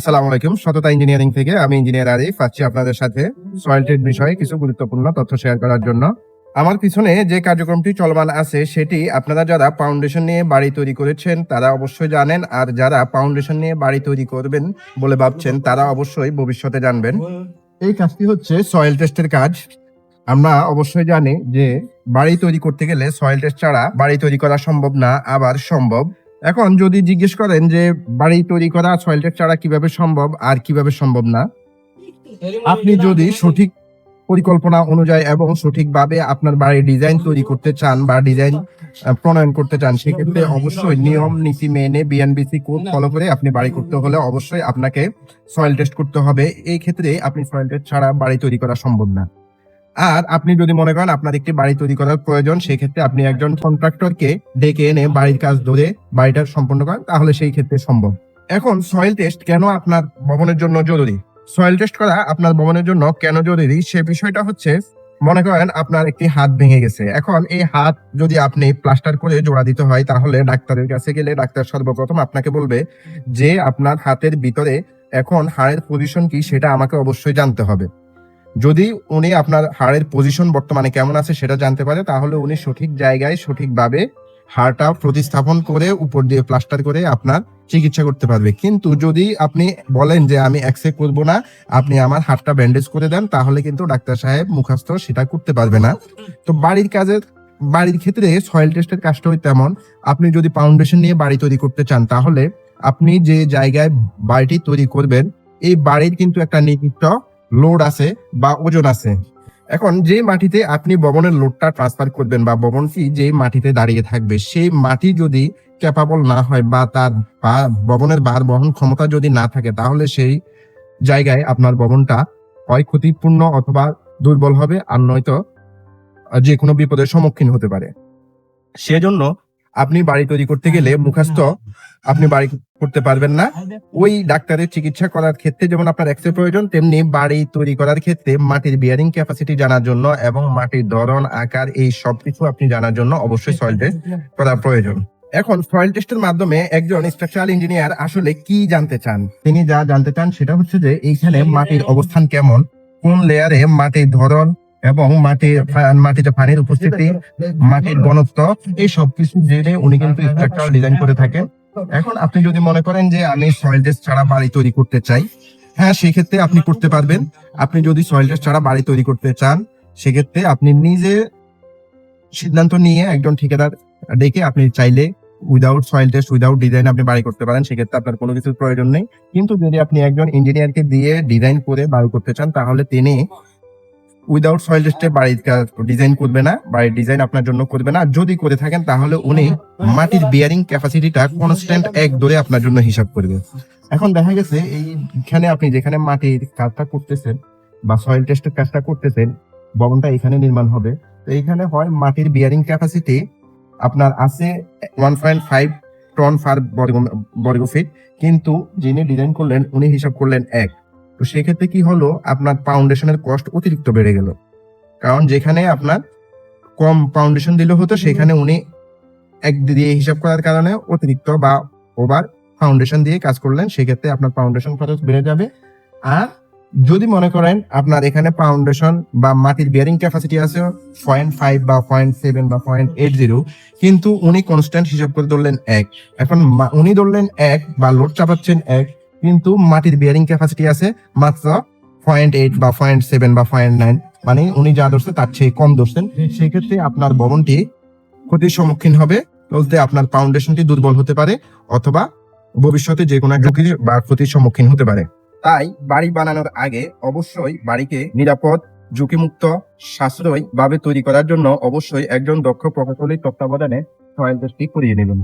আসসালামু আলাইকুম। সততা ইঞ্জিনিয়ারিং থেকে আমি ইঞ্জিনিয়ার আরিফ। আছি আপনাদের সাথে সয়েল ট্রেড বিষয়ে কিছু গুরুত্বপূর্ণ তথ্য শেয়ার করার জন্য। আমার পিছনে যে কার্যক্রমটি চলমান আছে, সেটি আপনারা যারা ফাউন্ডেশন নিয়ে বাড়ি তৈরি করেছেন, তারা অবশ্যই জানেন। আর যারা ফাউন্ডেশন নিয়ে বাড়ি তৈরি করবেন বলে ভাবছেন, তারা অবশ্যই ভবিষ্যতে জানবেন। এই কাজটি হচ্ছে সয়েল টেস্টের কাজ। আমরা অবশ্যই জানি যে বাড়ি তৈরি করতে গেলে সয়েল টেস্ট ছাড়া বাড়ি তৈরি করা সম্ভব না, আবার সম্ভব। এখন যদি জিজ্ঞেস করেন যে বাড়ি তৈরি করা সয়েল টেস্ট ছাড়া কীভাবে সম্ভব আর কীভাবে সম্ভব না, আপনি যদি সঠিক পরিকল্পনা অনুযায়ী এবং সঠিকভাবে আপনার বাড়ির ডিজাইন তৈরি করতে চান বা ডিজাইন প্রণয়ন করতে চান, সেক্ষেত্রে অবশ্যই নিয়ম, নীতি মেনে বিএনবিসি কোড ফলো করে আপনি বাড়ি করতে হলে অবশ্যই আপনাকে সয়েল টেস্ট করতে হবে। এই ক্ষেত্রে আপনি সয়েল টেস্ট ছাড়া বাড়ি তৈরি করা সম্ভব না। আর আপনি যদি মনে করেন আপনার একটি বাড়ি তৈরি করার প্রয়োজন, সেক্ষেত্রে আপনি একজন কন্ট্রাক্টরকে ডেকে এনে বাড়ির কাজ ধরে বাড়িটা সম্পন্ন করেন, তাহলে সেই ক্ষেত্রে সম্ভব। এখন সয়েল টেস্ট কেন আপনার ভবনের জন্য জরুরি? সয়েল টেস্ট করা আপনার ভবনের জন্য কেন জরুরি? সে বিষয়টা হচ্ছে, মনে করেন আপনার একটি হাত ভেঙে গেছে। এখন এই হাত যদি আপনি প্লাস্টার করে জোড়া দিতে হয়, তাহলে ডাক্তারের কাছে গেলে ডাক্তার সর্বপ্রথম আপনাকে বলবে যে, আপনার হাতের ভিতরে এখন হাড়ের পজিশন কি, সেটা আমাকে অবশ্যই জানতে হবে। যদি উনি আপনার হাড়ের পজিশন বর্তমানে কেমন আছে সেটা জানতে পারে, তাহলে উনি সঠিক জায়গায়, সঠিকভাবে হাড়টা প্রতিস্থাপন করে, উপর দিয়ে প্লাস্টার করে আপনার চিকিৎসা করতে পারবে। কিন্তু যদি আপনি বলেন যে আমি অ্যাকসেপ্ট করব না, আপনি আমার হাতটা ব্যান্ডেজ করে দেন, তাহলে কিন্তু ডাক্তার সাহেব মুখাস্ত সেটা করতে পারবে না। তো বাড়ির কাজের, বাড়ির ক্ষেত্রে সয়েল টেস্টের কাজটা তেমন। আপনি যদি ফাউন্ডেশন নিয়ে বাড়ি তৈরি করতে চান, তাহলে আপনি যে জায়গায় বাড়িটি তৈরি করবেন, এই বাড়ির কিন্তু একটা নির্দিষ্ট লোড আছে বা ওজন আছে। এখন যে মাটিতে আপনি ভবনের লোডটা ট্রান্সফার করবেন বা ভবনটি যে মাটিতে দাঁড়িয়ে থাকবে, সেই মাটি যদি ক্যাপাবল না হয় বা তার ভবনের বার বহন ক্ষমতা যদি না থাকে, তাহলে সেই জায়গায় আপনার ভবনটা হয় ক্ষতিপূর্ণ অথবা দুর্বল হবে আর নয়তো যে কোনো বিপদের সম্মুখীন হতে পারে। সেজন্য আপনি বাড়ি তৈরি করতে গেলে মুখাস্ত আপনি বাড়ি করতে পারবেন না। ওই ডাক্তারের চিকিৎসা করার ক্ষেত্রে যেমন আপনার এক্সরে প্রয়োজন তেমনি বাড়ি তৈরি করার ক্ষেত্রে মাটির বিয়ারিং ক্যাপাসিটি জানার জন্য এবং মাটির ধরন আকার এই সব কিছু আপনি জানার জন্য অবশ্যই সয়েল টেস্ট করা প্রয়োজন। এখন সয়েল টেস্টের মাধ্যমে একজন স্ট্রাকচারাল ইঞ্জিনিয়ার আসলে কি জানতে চান? তিনি যা জানতে চান সেটা হচ্ছে যে এইখানে মাটির অবস্থান কেমন কোন লেয়ারে মাটির ধরন এবং মাটির মাটিতে পানির উপস্থিতি মাটির ঘনত্ব এই সব কিছু জেনে উনি কিন্তু স্ট্রাকচারাল ডিজাইন করে থাকেন। এখন আপনি যদি মনে করেন যে আমি সয়েল টেস্ট ছাড়া বাড়ি তৈরি করতে চাই হ্যাঁ সেক্ষেত্রে আপনি করতে পারবেন। আপনি যদি সয়েল টেস্ট ছাড়া বাড়ি তৈরি করতে চান সেক্ষেত্রে আপনি নিজে সিদ্ধান্ত নিয়ে একজন ঠিকাদার ডেকে আপনি চাইলে without soil test without design আপনি বাড়ি করতে পারেন। সেক্ষেত্রে আপনার কোনো কিছুর প্রয়োজন নেই। কিন্তু যদি আপনি একজন ইঞ্জিনিয়ারকে দিয়ে ডিজাইন করে বাড়ি করতে চান তাহলে তিনি উইদাউট সয়েল টেস্টে বাড়ির ডিজাইন করবে না, বাড়ির ডিজাইন আপনার জন্য করবে না। যদি করে থাকেন, তাহলে উনি মাটির বিয়ারিং ক্যাপাসিটিটা কনস্ট্যান্ট এক ধরে আপনার জন্য হিসাব করবে। এখন দেখা গেছে, এইখানে আপনি যেখানে মাটির কাজটা করতেছেন বা সয়েল টেস্টের কাজটা করতেছেন, ভবনটা এখানে নির্মাণ হবে। তো এইখানে হয় মাটির বিয়ারিং ক্যাপাসিটি আপনার আছে one point five ton per বর্গ বর্গ ফিট কিন্তু যিনি ডিজাইন করলেন, উনি হিসাব করলেন এক। তো সেক্ষেত্রে কি হলো? আপনার ফাউন্ডেশনের কস্ট অতিরিক্ত বেড়ে গেল। কারণ যেখানে আপনার কম ফাউন্ডেশন দিলে হতো, সেখানে উনি এক দিয়ে হিসাব করার কারণে অতিরিক্ত বা ওভার ফাউন্ডেশন দিয়ে কাজ করলেন। সেক্ষেত্রে আপনার ফাউন্ডেশন খরচ বেড়ে যাবে। আর যদি মনে করেন আপনার এখানে ফাউন্ডেশন বা মাটির বিয়ারিং ক্যাপাসিটি আছে পয়েন্ট ফাইভ বা পয়েন্ট সেভেন বা পয়েন্ট এইট জিরো কিন্তু উনি কনস্ট্যান্ট হিসাব করে ধরলেন এক। এখন উনি ধরলেন এক বা লোড চাপাচ্ছেন এক। কিন্তু মাটির বিয়ারিং ক্যাপাসিটি আছে মাত্র পয়েন্ট এইট বা পয়েন্ট সেভেন বা পয়েন্ট নাইন মানে উনি যা ধরছে তার চেয়ে কম ধরছেন। সেক্ষেত্রে আপনার ভবনটি ক্ষতির সম্মুখীন হবে। বলতে আপনার ফাউন্ডেশনটি দুর্বল হতে পারে অথবা ভবিষ্যতে যে কোনো ঝুঁকি বা ক্ষতির সম্মুখীন হতে পারে। তাই বাড়ি বানানোর আগে অবশ্যই বাড়িকে নিরাপদ, ঝুঁকিমুক্ত সাশ্রয় ভাবে তৈরি করার জন্য অবশ্যই একজন দক্ষ প্রকৌশলীর তত্ত্বাবধানে সয়েল টেস্টটি করিয়ে নেবেন।